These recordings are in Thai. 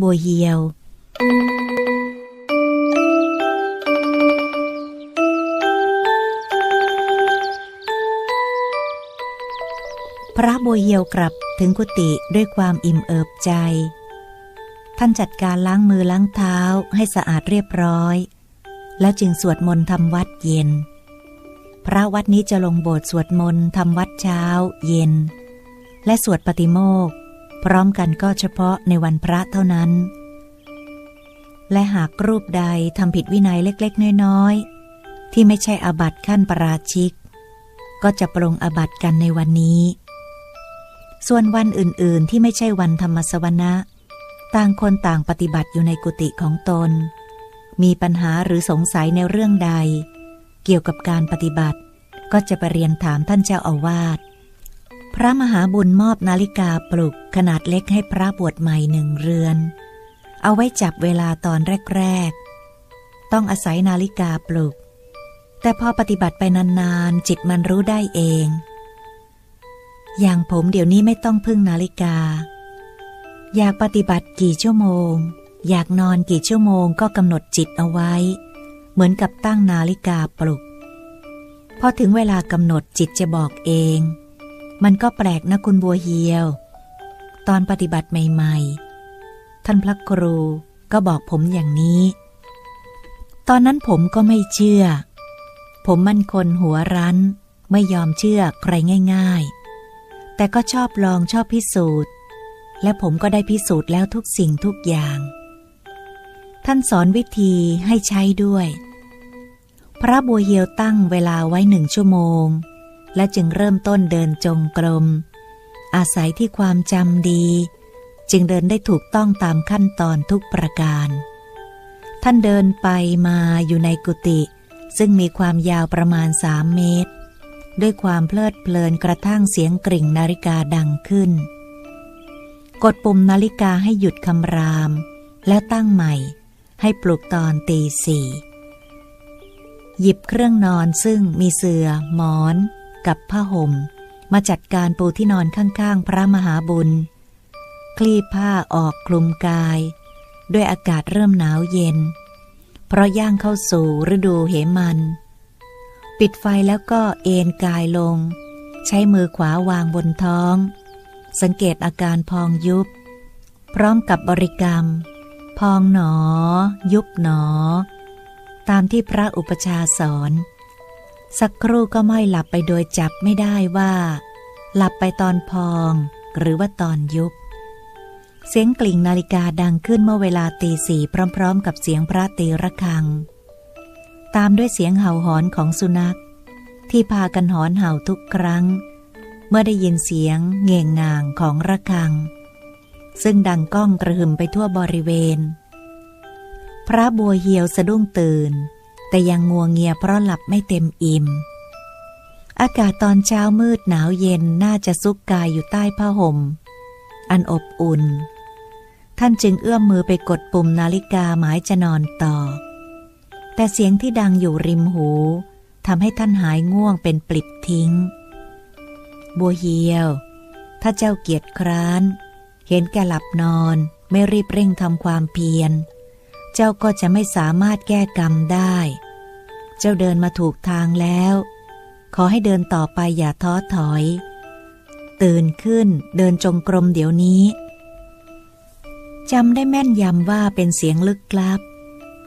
บัวเหียว พระบัวเหียวกลับถึงกุฏิด้วยความอิ่มเอิบใจ ท่านจัดการล้างมือล้างเท้าให้สะอาดเรียบร้อย แล้วจึงสวดมนต์ทำวัดเย็น พระวัดนี้จะลงโบสถ์สวดมนต์ทำวัดเช้า เย็น และสวดปฏิโมกข์ พร้อมกันก็เฉพาะในวันพระเท่านั้น และหากรูปใดทำผิดวินัยเล็กๆ น้อยๆ ที่ไม่ใช่อาบัติขั้นประราชิก ก็จะปรงอาบัติกันในวันนี้ ส่วนวันอื่นๆที่ไม่ใช่วันธรรมสวนะต่างคนต่างปฏิบัติอยู่ในกุฏิของตน มีปัญหาหรือสงสัยในเรื่องใด เกี่ยวกับการปฏิบัติ ก็จะไปเรียนถามท่านเจ้าอาวาส พระมหาบุญมอบนาฬิกาปลุกขนาดเล็กให้พระบวชใหม่หนึ่งเรือน เอาไว้จับเวลาตอนแรก ๆ ต้องอาศัยนาฬิกาปลุก แต่พอปฏิบัติไปนานๆ จิตมันรู้ได้เอง อย่างผมเดี๋ยวนี้ไม่ต้องพึ่งนาฬิกา อยากปฏิบัติกี่ชั่วโมง อยากนอนกี่ชั่วโมงก็กำหนดจิตเอาไว้ เหมือนกับตั้งนาฬิกาปลุก พอถึงเวลากำหนดจิตจะบอกเอง มันก็แปลกนะคุณบัวเฮียว ตอนปฏิบัติใหม่ๆ ท่านพระครูก็บอกผมอย่างนี้ ตอนนั้นผมก็ไม่เชื่อ ผมมันคนหัวรั้น ไม่ยอมเชื่อใครง่าย ๆ แต่ก็ชอบลองชอบพิสูจน์ และผมก็ได้พิสูจน์แล้วทุกสิ่งทุกอย่าง ท่านสอนวิธีให้ใช้ด้วย พระบัวเฮียวตั้งเวลาไว้หนึ่งชั่วโมง และจึงเริ่มต้นเดินจงกรม อาศัยที่ความจำดี จึงเดินได้ถูกต้องตามขั้นตอนทุกประการ ท่านเดินไปมาอยู่ในกุฏิซึ่งมีความยาวประมาณสามเมตร ด้วยความเพลิดเพลินกระทั่งเสียงกริ่งนาฬิกาดังขึ้น กดปุ่มนาฬิกาให้หยุดคำราม แล้วตั้งใหม่ให้ปลุกตอนตีสี่หยิบเครื่องนอนซึ่งมีเสือ่อหมอน กับผ้าห่ม มาจัดการปูที่นอนข้างๆ พระมหาบุญ คลี่ผ้าออกคลุมกาย ด้วยอากาศเริ่มหนาวเย็น เพราะย่างเข้าสู่ฤดูเหมัน ปิดไฟแล้วก็เอนกายลง ใช้มือขวาวางบนท้อง สังเกตอาการพองยุบ พร้อมกับบริกรรม พองหนอ ยุบหนอ ตามที่พระอุปชาสอน สักครู่ก็ไม่หลับไปโดยจับไม่ได้ว่า หลับไปตอนพองหรือว่าตอนยุบ เสียงกลิ่งนาฬิกาดังขึ้นเมื่อเวลาตีสี่พร้อม ๆ กับเสียงพระตีระฆัง ตามด้วยเสียงเห่าหอนของสุนัข ที่พากันหอนเห่าทุกครั้ง เมื่อได้ยินเสียงเง่งงางของระฆัง ซึ่งดังก้องกระหึ่มไปทั่วบริเวณ พระบัวเหียวสะดุ้งตื่น แต่ยังงัวงเงียเพราะหลับไม่เต็มอิ่ม อากาศตอนเช้ามืดหนาวเย็นน่าจะซุกกายอยู่ใต้ผ้าห่ม อันอบอุ่น ท่านจึงเอื้อมมือไปกดปุ่มนาฬิกาหมายจะนอนต่อ แต่เสียงที่ดังอยู่ริมหูทำให้ท่านหายง่วงเป็นปลิดทิ้ง บัวเหียว ถ้าเจ้าเกียรติคร้าน เห็นแกหลับนอนไม่รีบเร่งทำความเพียร เจ้าก็จะไม่สามารถแก้กรรมได้ เจ้าเดินมาถูกทางแล้ว ขอให้เดินต่อไปอย่าท้อถอย ตื่นขึ้นเดินจงกรมเดี๋ยวนี้จำได้แม่นยำว่าเป็นเสียงลึกลับ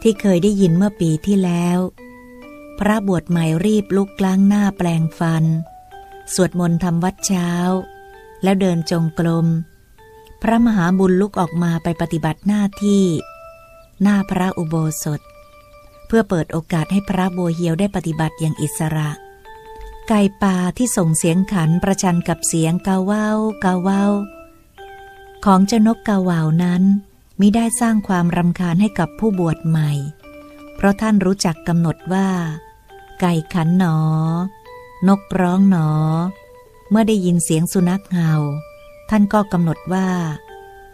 ที่เคยได้ยินเมื่อปีที่แล้ว พระบวชใหม่รีบลุกล้างหน้าแปลงฟัน สวดมนต์ทำวัดเช้า แล้วเดินจงกรมพระมหาบุญลุกออกมาไปปฏิบัติหน้าที่ หน้าพระอุโบสถ เพื่อเปิดโอกาสให้พระบัวเฮียวได้ปฏิบัติอย่างอิสระ ไก่ป่าที่ส่งเสียงขันประชันกับเสียงกาว่าวกาว่าวของเจ้านกกาว่าวนั้นมิได้สร้างความรำคาญให้กับผู้บวชใหม่ เพราะท่านรู้จักกำหนดว่า ไก่ขันหนอ นกร้องหนอ เมื่อได้ยินเสียงสุนัขเห่า ท่านก็กำหนดว่า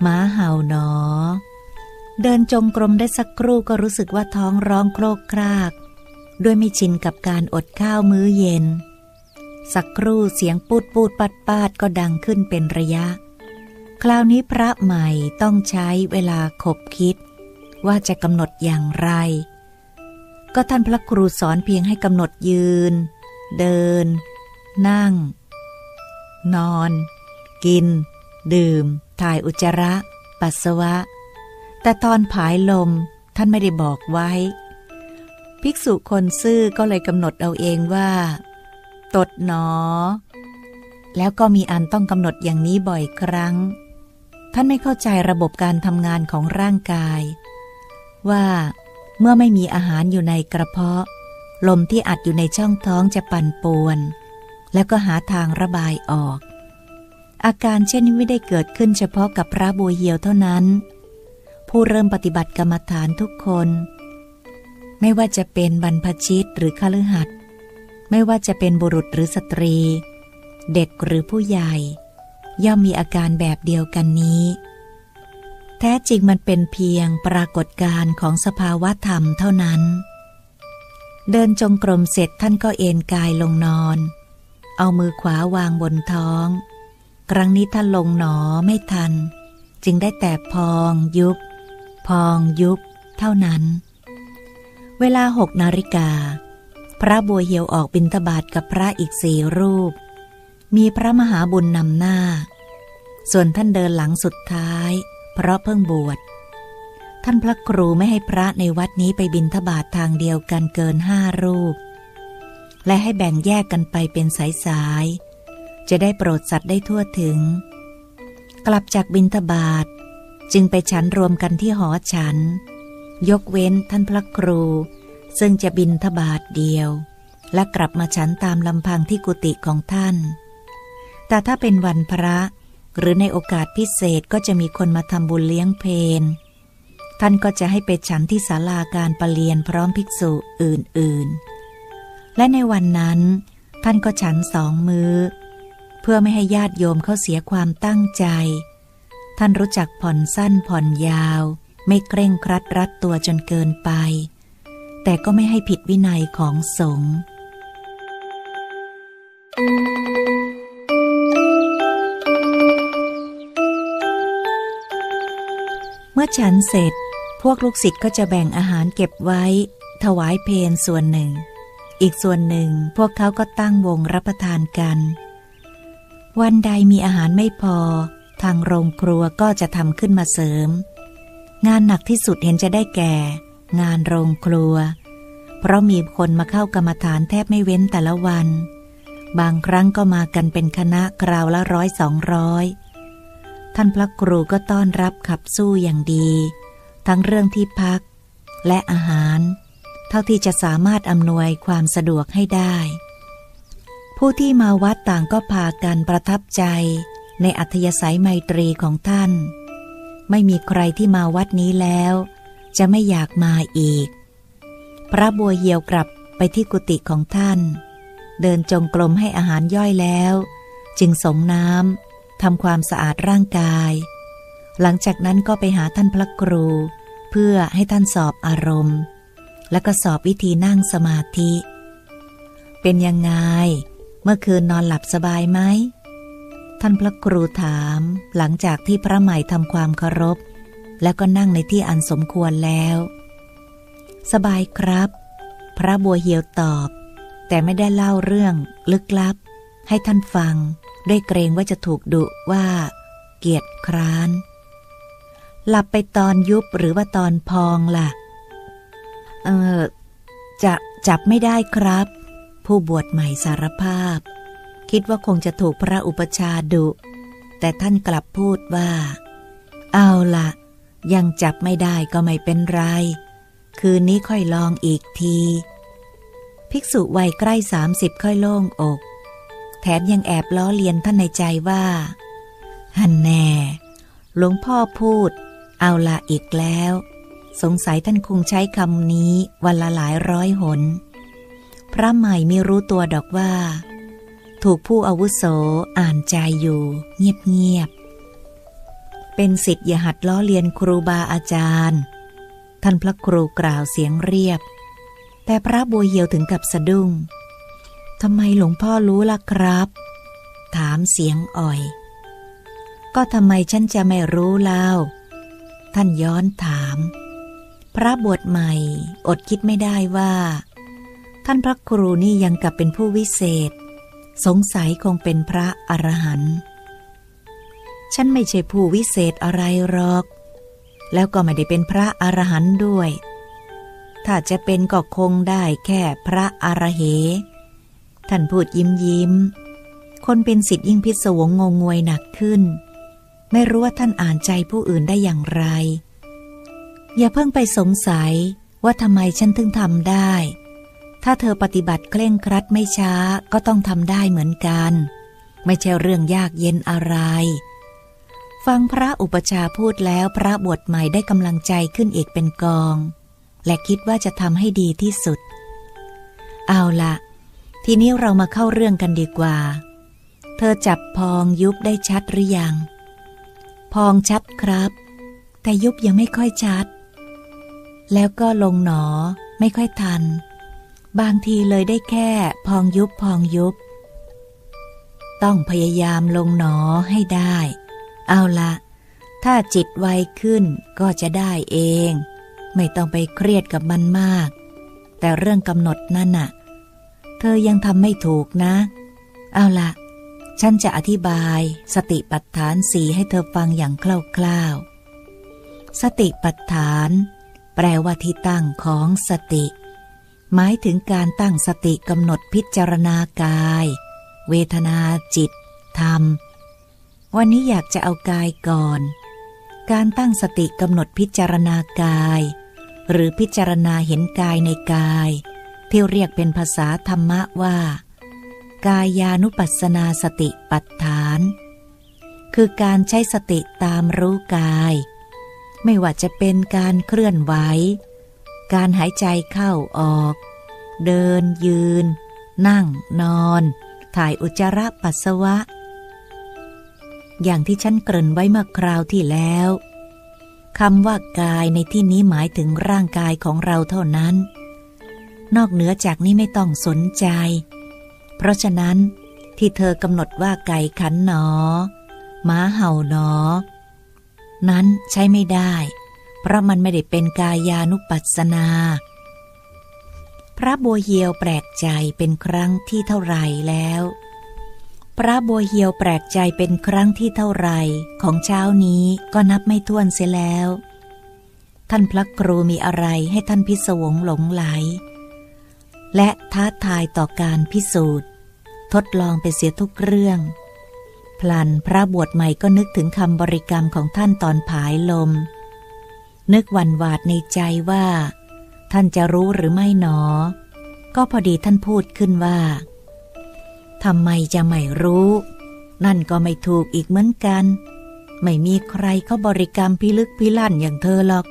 หมาเห่าหนอ เดินจงกรมได้สักครู่ก็รู้สึกว่าท้องร้องโครกคราก ด้วยไม่ชินกับการอดข้าวมื้อเย็น สักครู่เสียงปูดปูดปัดปาดก็ดังขึ้นเป็นระยะ คราวนี้พระใหม่ต้องใช้เวลาคบคิด ว่าจะกำหนดอย่างไร ก็ท่านพระครูสอนเพียงให้กำหนดยืน เดิน นั่ง นอน กิน ดื่ม ถ่ายอุจจาระ ปัสสาวะ แต่ตอนผายลมท่านไม่ได้บอกไว้ ภิกษุคนซื่อก็เลยกำหนดเอาเองว่า ตดหนอ แล้วก็มีอันต้องกำหนดอย่างนี้บ่อยครั้ง ท่านไม่เข้าใจระบบการทำงานของร่างกาย ว่าเมื่อไม่มีอาหารอยู่ในกระเพาะ ลมที่อัดอยู่ในช่องท้องจะปั่นป่วน แล้วก็หาทางระบายออก อาการเช่นนี้ไม่ได้เกิดขึ้นเฉพาะกับพระบัวเหียวเท่านั้น ผู้เริ่มปฏิบัติกรรมฐานทุกคน ไม่ว่าจะเป็นบรรพชิตหรือคฤหัสถ์ไม่ว่าจะเป็นบุรุษหรือสตรี เด็กหรือผู้ใหญ่ ย่อมมีอาการแบบเดียวกันนี้ แท้จริงมันเป็นเพียงปรากฏการณ์ของสภาวะธรรมเท่านั้น เดินจงกรมเสร็จท่านก็เอนกายลงนอน เอามือขวาวางบนท้อง ครั้งนี้ท่านลงหนอไม่ทัน จึงได้แต่พองยุบ พองยุบ เท่านั้น เวลาหกนาฬิกา พระบัวเหียวออกบิณฑบาตกับพระอีกสี่รูป มีพระมหาบุญนำหน้า ส่วนท่านเดินหลังสุดท้าย เพราะเพิ่งบวชท่านพระครูไม่ให้พระในวัดนี้ไปบิณฑบาตทางเดียวกันเกินห้ารูป และให้แบ่งแยกกันไปเป็นสายๆจะได้โปรดสัตว์ได้ทั่วถึง กลับจากบิณฑบาต จึงไปฉันรวมกันที่หอฉัน ยกเว้นท่านพระครู ซึ่งจะบินทบาทเดียว และกลับมาฉันตามลำพังที่กุฏิของท่าน แต่ถ้าเป็นวันพระ หรือในโอกาสพิเศษก็จะมีคนมาทำบุญเลี้ยงเพนท่านก็จะให้ไปฉันที่ศาลาการประเรียนพร้อมภิกษุอื่นๆ และในวันนั้น ท่านก็ฉันสองมือเพื่อไม่ให้ญาติโยมเขาเสียความตั้งใจ ท่านรู้จักผ่อนสั้นผ่อนยาว ไม่เคร่งครัดรัดตัวจนเกินไป แต่ก็ไม่ให้ผิดวินัยของสงฆ์เมื่อฉันเสร็จ พวกลูกศิษย์ก็จะแบ่งอาหารเก็บไว้ ถวายเพนส่วนหนึ่ง อีกส่วนหนึ่งพวกเขาก็ตั้งวงรับประทานกัน วันใดมีอาหารไม่พอ ทางโรงครัวก็จะทำขึ้นมาเสริม งานหนักที่สุดเห็นจะได้แก่ งานโรงครัว เพราะมีคนมาเข้ากรรมฐานแทบไม่เว้นแต่ละวัน บางครั้งก็มากันเป็นคณะคราวละร้อยสองร้อยท่านพระครูก็ต้อนรับขับสู้อย่างดี ทั้งเรื่องที่พัก และอาหาร เท่าที่จะสามารถอำนวยความสะดวกให้ได้ ผู้ที่มาวัดต่างก็พากันประทับใจ ในอัธยาศัยไมตรีของท่าน ไม่มีใครที่มาวัดนี้แล้ว จะไม่อยากมาอีก พระบัวเหี่ยวกลับไปที่กุฏิของท่าน เดินจงกรมให้อาหารย่อยแล้ว จึงสงน้ำทำความสะอาดร่างกาย หลังจากนั้นก็ไปหาท่านพระครู เพื่อให้ท่านสอบอารมณ์ แล้วก็สอบวิธีนั่งสมาธิ เป็นยังไง เมื่อคืนนอนหลับสบายไหม ท่านพระครูถามหลังจากที่พระใหม่ทำความเคารพ แล้วก็นั่งในที่อันสมควรแล้ว สบายครับ พระบัวเหียวตอบ แต่ไม่ได้เล่าเรื่องลึกลับ ให้ท่านฟัง ด้วยเกรงว่าจะถูกดุว่า เกียจคร้าน หลับไปตอนยุบหรือว่าตอนพองล่ะ เออจะจับไม่ได้ครับ ผู้บวชใหม่สารภาพ คิดว่าคงจะถูกพระอุปชาดุ แต่ท่านกลับพูดว่า เอาละยังจับไม่ได้ก็ไม่เป็นไร คืนนี้ค่อยลองอีกที ภิกษุวัยใกล้สามสิบค่อยโล่งอก แถมยังแอบล้อเลียนท่านในใจว่าฮันแน่ หลวงพ่อพูด เอาละอีกแล้ว สงสัยท่านคงใช้คำนี้วันละหลายร้อยหน พระใหม่ไม่รู้ตัวดอกว่า ถูกผู้อาวุโสอ่านใจอยู่ เงียบๆ เป็นสิทธิ์อย่าหัดล้อเลียนครูบาอาจารย์ ท่านพระครูกล่าวเสียงเรียบ แต่พระบัวเหียวถึงกับสะดุ้งทำไมหลวงพ่อรู้ล่ะครับ ถามเสียงอ่อย ก็ทำไมฉันจะไม่รู้เล่า ท่านย้อนถาม พระบวชใหม่อดคิดไม่ได้ว่า ท่านพระครูนี่ยังกับเป็นผู้วิเศษ สงสัยคงเป็นพระอรหันต์ฉันไม่ใช่ผู้วิเศษอะไรหรอก แล้วก็ไม่ได้เป็นพระอรหันต์ด้วย ถ้าจะเป็นก็คงได้แค่พระอรเหท่านพูดยิ้มยิ้ม คนเป็นสิทธิ์ยิ่งพิศวงงงงวยหนักขึ้น ไม่รู้ว่าท่านอ่านใจผู้อื่นได้อย่างไร อย่าเพิ่งไปสงสัยว่าทำไมฉันถึงทำได้ ถ้าเธอปฏิบัติเคร่งครัดไม่ช้าก็ต้องทำได้เหมือนกัน ไม่ใช่เรื่องยากเย็นอะไร ฟังพระอุปชาพูดแล้วพระบวชใหม่ได้กำลังใจขึ้นอีกเป็นกอง และคิดว่าจะทำให้ดีที่สุด เอาละทีนี้เรามาเข้าเรื่องกันดีกว่า เธอจับพองยุบได้ชัดหรือยัง พองชัดครับ แต่ยุบยังไม่ค่อยชัด แล้วก็ลงหนอไม่ค่อยทัน บางทีเลยได้แค่พองยุบพองยุบ ต้องพยายามลงหนอให้ได้ เอาละถ้าจิตไวขึ้นก็จะได้เอง ไม่ต้องไปเครียดกับมันมาก แต่เรื่องกำหนดนั่นน่ะ เธอยังทำไม่ถูกนะ เอาละฉันจะอธิบายสติปัฏฐานสีให้เธอฟังอย่างคร่าวๆสติปัฏฐาน แปลว่าที่ตั้งของสติ หมายถึงการตั้งสติกำหนดพิจารณากาย เวทนาจิต ธรรม วันนี้อยากจะเอากายก่อน การตั้งสติกำหนดพิจารณากาย หรือพิจารณาเห็นกายในกาย ที่เรียกเป็นภาษาธรรมะว่า กายานุปัสสนาสติปัฏฐาน คือการใช้สติตามรู้กาย ไม่ว่าจะเป็นการเคลื่อนไหว การหายใจเข้าออก เดินยืน นั่งนอน ถ่ายอุจจาระปัสสาวะ อย่างที่ฉันเกริ่นไว้เมื่อคราวที่แล้วคำว่ากายในที่นี้หมายถึงร่างกายของเราเท่านั้น นอกเหนือจากนี้ไม่ต้องสนใจ เพราะฉะนั้นที่เธอกำหนดว่าไก่ขันหนอหม้าเห่าหนอ นั้นใช้ไม่ได้ เพราะมันไม่ได้เป็นกายานุปัสสนา พระบัวเหียวแปลกใจเป็นครั้งที่เท่าไรแล้ว พระบัวเหียวแปลกใจเป็นครั้งที่เท่าไรของเช้านี้ก็นับไม่ถ้วนเสียแล้ว ท่านพระครูมีอะไรให้ท่านพิศวงหลงไหล และท้าทายต่อการพิสูจน์ ทดลองไปเสียทุกเรื่องพลันพระบวชใหม่ก็นึกถึงคำบริกรรมของท่านตอนผายลม นึกวันหวาดในใจว่า ท่านจะรู้หรือไม่หนอ ก็พอดีท่านพูดขึ้นว่าทำไมจะไม่รู้ นั่นก็ไม่ถูกอีกเหมือนกัน ไม่มีใครเขาบริกรรมพิลึกพิลั่นอย่างเธอหรอก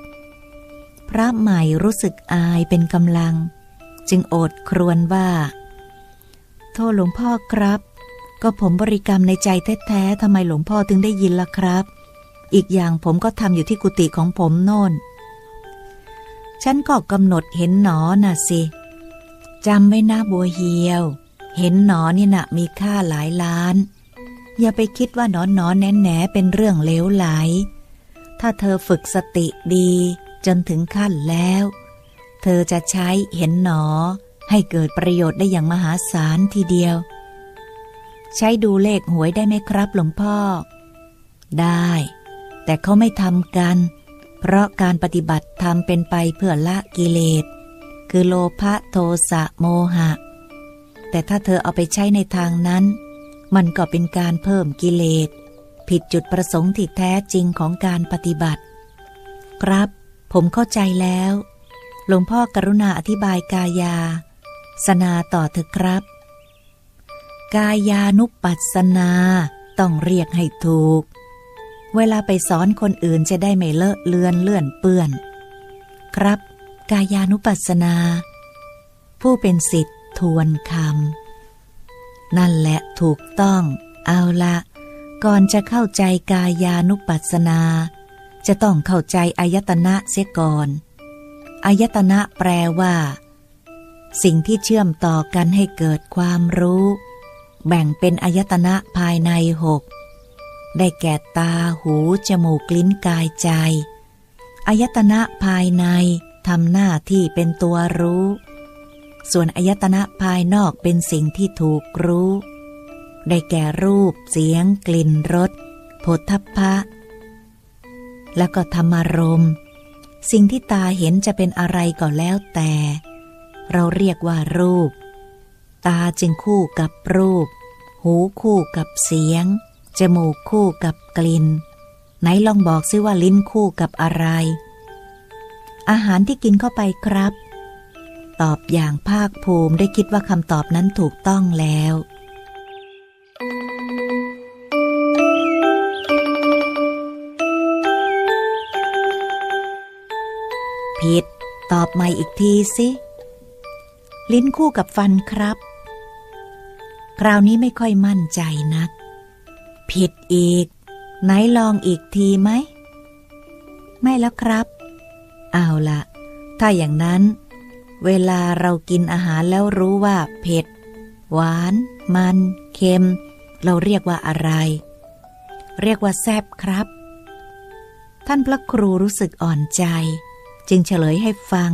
พระใหม่รู้สึกอายเป็นกำลัง จึงโอดครวญว่า โทษหลวงพ่อครับ ก็ผมบริกรรมในใจแท้ๆทำไมหลวงพ่อถึงได้ยินล่ะครับ อีกอย่างผมก็ทำอยู่ที่กุฏิของผมโน่น ฉันก็กำหนดเห็นหนอน่ะสิจำไว้นะบัวเหียว เห็นหนอนี่นะมีค่าหลายล้าน อย่าไปคิดว่าหนอนหนอนแหนแหนเป็นเรื่องเลวไหล ถ้าเธอฝึกสติดีจนถึงขั้นแล้ว เธอจะใช้เห็นหนอ ให้เกิดประโยชน์ได้อย่างมหาศาลทีเดียว ใช้ดูเลขหวยได้ไหมครับหลวงพ่อ ได้ แต่เขาไม่ทำกัน เพราะการปฏิบัติทำเป็นไปเพื่อละกิเลส คือโลภะโทสะโมหะ แต่ถ้าเธอเอาไปใช้ในทางนั้น มันก็เป็นการเพิ่มกิเลส ผิดจุดประสงค์ที่แท้จริงของการปฏิบัติ ครับ ผมเข้าใจแล้ว หลวงพ่อกรุณาอธิบายกายา สนาต่อเถอะครับ กายานุปัสสนา ต้องเรียกให้ถูก เวลาไปสอนคนอื่นจะได้ไม่เลอะเลือนเลื่อนเปื้อน ครับ กายานุปัสสนา ผู้เป็นสิทธิ์ทวนคำนั่นแหละถูกต้อง เอาละ ก่อนจะเข้าใจกายานุปัสสนา จะต้องเข้าใจอายตนะเสียก่อนอายตนะแปลว่า สิ่งที่เชื่อมต่อกันให้เกิดความรู้ แบ่งเป็นอายตนะภายในหก ได้แก่ตาหู จมูกลิ้นกายใจ อายตนะภายในทำหน้าที่เป็นตัวรู้ ส่วนอายตนะภายนอกเป็นสิ่งที่ถูกรู้ ได้แก่รูป เสียง กลิ่นรสผลทัพพะ แล้วก็ธรรมารมสิ่งที่ตาเห็นจะเป็นอะไรก็แล้วแต่ เราเรียกว่ารูป ตาจึงคู่กับรูป หูคู่กับเสียง จมูกคู่กับกลิ่น ไหนลองบอกซิว่าลิ้นคู่กับอะไร อาหารที่กินเข้าไปครับ ตอบอย่างภาคภูมิได้คิดว่าคำตอบนั้นถูกต้องแล้วผิดตอบใหม่อีกทีสิ ลิ้นคู่กับฟันครับ คราวนี้ไม่ค่อยมั่นใจนัก ผิดอีก ไหนลองอีกทีไหม ไม่แล้วครับ เอาละถ้าอย่างนั้น เวลาเรากินอาหารแล้วรู้ว่า เผ็ด หวาน มัน เค็ม เราเรียกว่าอะไร เรียกว่าแซบครับ ท่านพระครูรู้สึกอ่อนใจ จึงเฉลยให้ฟัง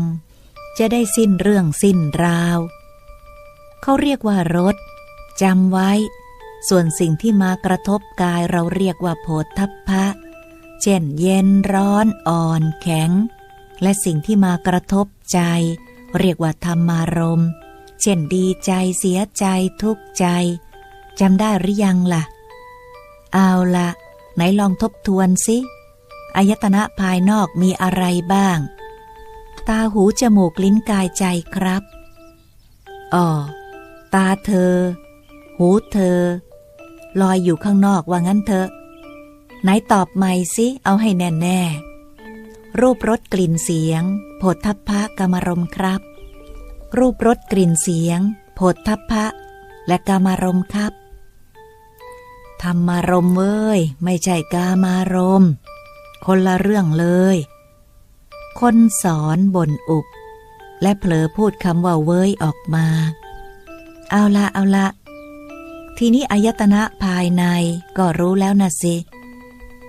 จะได้สิ้นเรื่องสิ้นราว เขาเรียกว่ารสจำไว้ ส่วนสิ่งที่มากระทบกายเราเรียกว่าโผฏฐัพพะ เช่นเย็นร้อนอ่อนแข็ง และสิ่งที่มากระทบใจ เรียกว่าธรรมารมณ์เช่นดีใจเสียใจทุกข์ใจจำได้หรือยังล่ะ เอาละไหนลองทบทวนสิอายตนะภายนอกมีอะไรบ้าง ตาหูจมูกลิ้นกายใจครับอ๋อตาเธอ หูเธอ ลอยอยู่ข้างนอกว่างั้นเถอะ ไหนตอบใหม่สิเอาให้แน่แน่รูปรสกลิ่นเสียงโผฏฐัพพะกรรมารมครับ รูปรสกลิ่นเสียงโผฏฐัพพะ และกามารมครับ ธรรมารมเว้ย ไม่ใช่กามารม คนละเรื่องเลย คนสอนบ่นอุบและเผลอพูดคำว่าเว้ยออกมา เอาละเอาละ ทีนี้อายตนะภายในก็รู้แล้วนะสิ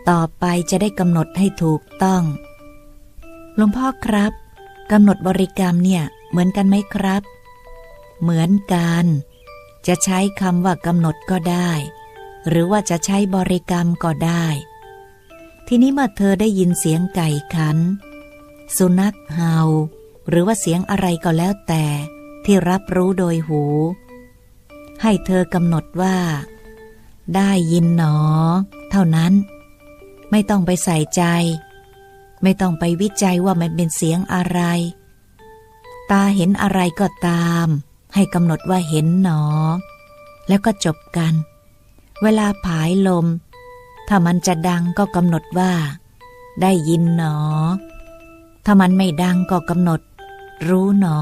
ต่อไปจะได้กำหนดให้ถูกต้องหลวงพ่อครับกำหนดบริกรรมเนี่ยเหมือนกันไหมครับ เหมือนกัน จะใช้คำว่ากำหนดก็ได้ หรือว่าจะใช้บริกรรมก็ได้ ทีนี้เมื่อเธอได้ยินเสียงไก่ขัน สุนัขเห่า หรือว่าเสียงอะไรก็แล้วแต่ ที่รับรู้โดยหู ให้เธอกำหนดว่า ได้ยินหนอ เท่านั้น ไม่ต้องไปใส่ใจ ไม่ต้องไปวิจัยว่ามันเป็นเสียงอะไร ตาเห็นอะไรก็ตาม ให้กำหนดว่าเห็นหนอ แล้วก็จบกัน เวลาผายลม ถ้ามันจะดังก็กำหนดว่า ได้ยินหนอ ถ้ามันไม่ดังก็กำหนด รู้หนอ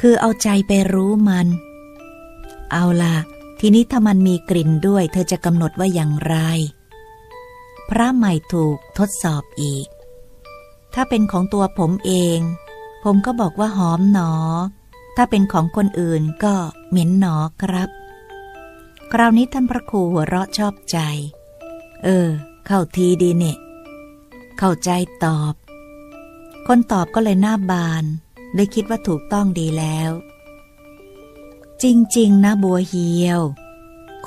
คือเอาใจไปรู้มัน เอาล่ะทีนี้ถ้ามันมีกลิ่นด้วย เธอจะกำหนดว่าอย่างไร พระใหม่ถูกทดสอบอีก ถ้าเป็นของตัวผมเอง ผมก็บอกว่าหอมหนอ ถ้าเป็นของคนอื่นก็เหม็นหนอครับ คราวนี้ท่านพระครูหัวเราะชอบใจ เออ เข้าทีดีเนี่ยเข้าใจตอบ คนตอบก็เลยหน้าบานได้คิดว่าถูกต้องดีแล้ว จริง ๆ นะบัวเหียว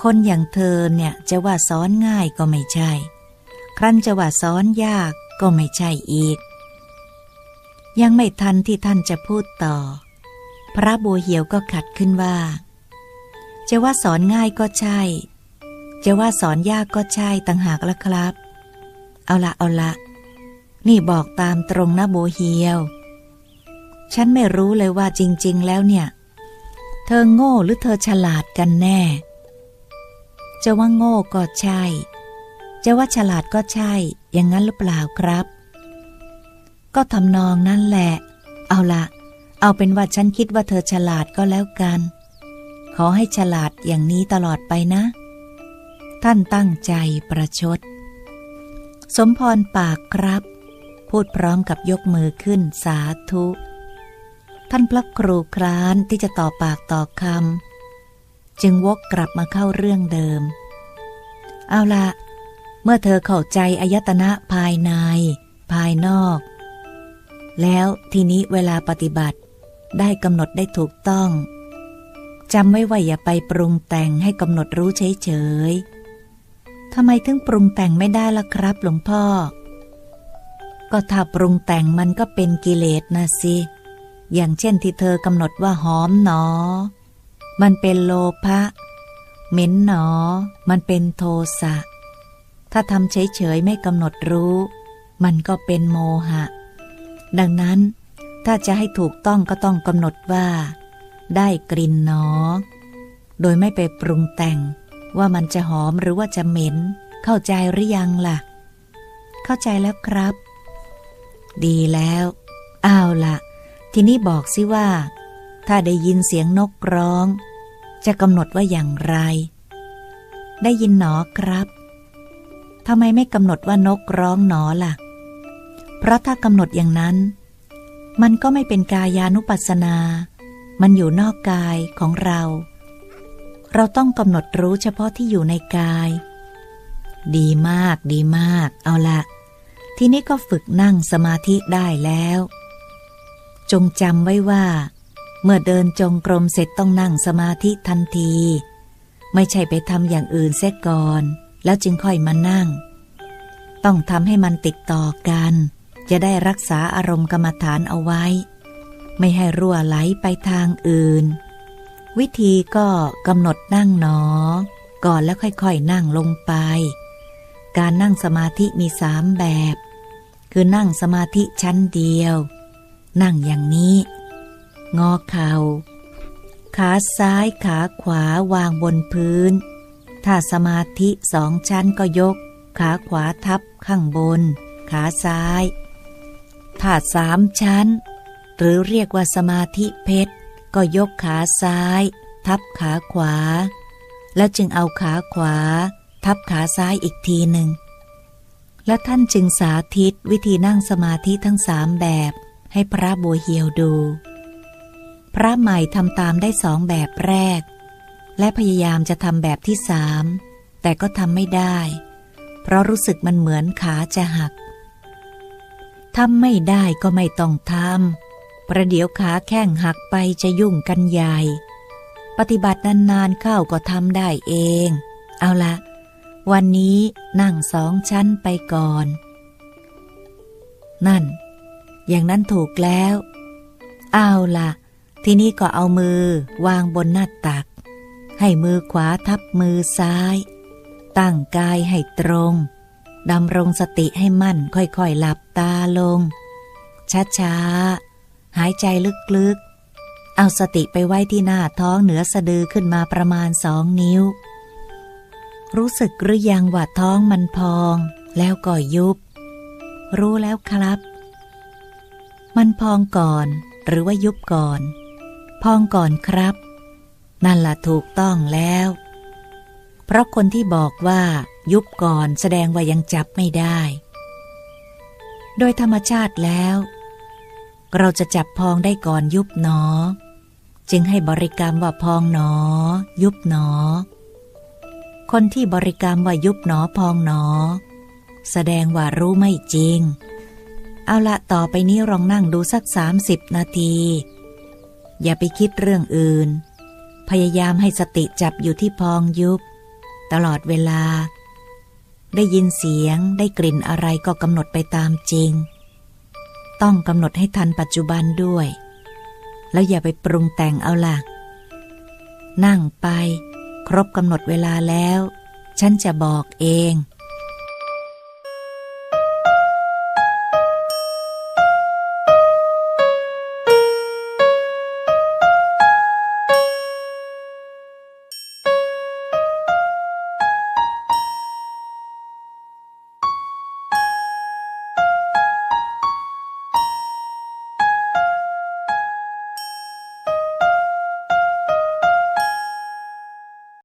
คนอย่างเธอเนี่ยจะว่าสอนง่ายก็ไม่ใช่ ครั้นจะว่าสอนยากก็ไม่ใช่อีก ยังไม่ทันที่ท่านจะพูดต่อ พระบัวเหียวก็ขัดขึ้นว่า จะว่าสอนง่ายก็ใช่ จะว่าสอนยากก็ใช่ต่างหากละครับ เอาละเอาละ นี่บอกตามตรงนะโบวเฮียว ฉันไม่รู้เลยว่าจริง ๆ แล้วเนี่ย เธอโง่หรือเธอฉลาดกันแน่ จะว่าโง่ก็ใช่ จะว่าฉลาดก็ใช่ อย่างนั้นหรือเปล่าครับ ก็ทำนองนั่นแหละ เอาละ เอาเป็นว่าฉันคิดว่าเธอฉลาดก็แล้วกัน ขอให้ฉลาดอย่างนี้ตลอดไปนะ ท่านตั้งใจประชด สมพรปากครับ พูดพร้อมกับยกมือขึ้นสาธุ ท่านพระครูครานที่จะต่อปากต่อคำจึงวกกลับมาเข้าเรื่องเดิม เอาละเมื่อเธอเข้าใจอายตนะภายใน ภายนอก แล้วทีนี้เวลาปฏิบัติได้กำหนดได้ถูกต้องจำไว้ว่าอย่าไปปรุงแต่งให้กำหนดรู้เฉยๆทำไมถึงปรุงแต่งไม่ได้ล่ะครับหลวงพ่อ ก็ถ้าปรุงแต่งมันก็เป็นกิเลสนะสิ อย่างเช่นที่เธอกำหนดว่าหอมหนอ มันเป็นโลภะเหม็นหนอ มันเป็นโทสะ ถ้าทำเฉยๆไม่กำหนดรู้ มันก็เป็นโมหะ ดังนั้น ถ้าจะให้ถูกต้องก็ต้องกำหนดว่า ได้กลิ่นหนอ โดยไม่ไปปรุงแต่งว่ามันจะหอมหรือว่าจะเหม็น เข้าใจหรือยังล่ะ เข้าใจแล้วครับ ดีแล้ว อ้าวละ ทีนี้บอกสิว่า ถ้าได้ยินเสียงนกร้อง จะกำหนดว่าอย่างไร ได้ยินหนอครับทำไมไม่กำหนดว่านกร้องหนอล่ะ เพราะถ้ากำหนดอย่างนั้น มันก็ไม่เป็นกายานุปัสสนา มันอยู่นอกกายของเรา เราต้องกำหนดรู้เฉพาะที่อยู่ในกาย ดีมาก ดีมาก เอาละ ทีนี้ก็ฝึกนั่งสมาธิได้แล้ว จงจำไว้ว่า เมื่อเดินจงกรมเสร็จต้องนั่งสมาธิทันที ไม่ใช่ไปทำอย่างอื่นเสียก่อน แล้วจึงค่อยมานั่ง ต้องทำให้มันติดต่อกัน จะได้รักษาอารมณ์กรรมฐานเอาไว้ ไม่ให้รั่วไหลไปทางอื่น วิธีก็กำหนดนั่งหนอ ก่อนแล้วค่อยๆนั่งลงไป การนั่งสมาธิมีสามแบบ คือนั่งสมาธิชั้นเดียว นั่งอย่างนี้ งอเข่าขาซ้ายขาขวาวางบนพื้น ถ้าสมาธิสองชั้นก็ยก ขาขวาทับข้างบน ขาซ้าย ถ้าสามชั้น หรือเรียกว่าสมาธิเพชร ก็ยกขาซ้าย ทับขาขวา แล้วจึงเอาขาขวา ทับขาซ้ายอีกทีหนึ่งและท่านจึงสาธิตวิธีนั่งสมาธิทั้งสามแบบ ให้พระบัวเหียวดู พระใหม่ทำตามได้สองแบบแรก และพยายามจะทำแบบที่สามแต่ก็ทำไม่ได้ เพราะรู้สึกมันเหมือนขาจะหักทำไม่ได้ก็ไม่ต้องทำ ประเดี๋ยวขาแข้งหักไปจะยุ่งกันใหญ่ ปฏิบัตินานๆเข้าก็ทำได้เอง เอาละ วันนี้นั่งสองชั้นไปก่อน นั่น อย่างนั้นถูกแล้ว เอาละทีนี้ก็เอามือวางบนหน้าตัก ให้มือขวาทับมือซ้าย ตั้งกายให้ตรงดำรงสติให้มั่นค่อยๆ หลับตาลง ช้าๆ หายใจลึกๆ เอาสติไปไว้ที่หน้าท้องเหนือสะดือขึ้นมาประมาณสองนิ้ว รู้สึกหรือยังว่าท้องมันพอง แล้วก็ยุบ รู้แล้วครับ มันพองก่อนหรือว่ายุบก่อน พองก่อนครับ นั่นล่ะถูกต้องแล้ว เพราะคนที่บอกว่ายุบก่อนแสดงว่ายังจับไม่ได้ โดยธรรมชาติแล้ว เราจะจับพองได้ก่อนยุบหนอ จึงให้บริกรรมว่าพองหนอ ยุบหนอ คนที่บริกรรมว่ายุบหนอพองหนอ แสดงว่ารู้ไม่จริง เอาละต่อไปนี้ลองนั่งดูสักสามสิบนาที อย่าไปคิดเรื่องอื่น พยายามให้สติจับอยู่ที่พองยุบ ตลอดเวลา ได้ยินเสียงได้กลิ่นอะไรก็กำหนดไปตามจริง ต้องกำหนดให้ทันปัจจุบันด้วย แล้วอย่าไปปรุงแต่งเอาล่ะนั่งไป ครบกำหนดเวลาแล้ว ฉันจะบอกเอง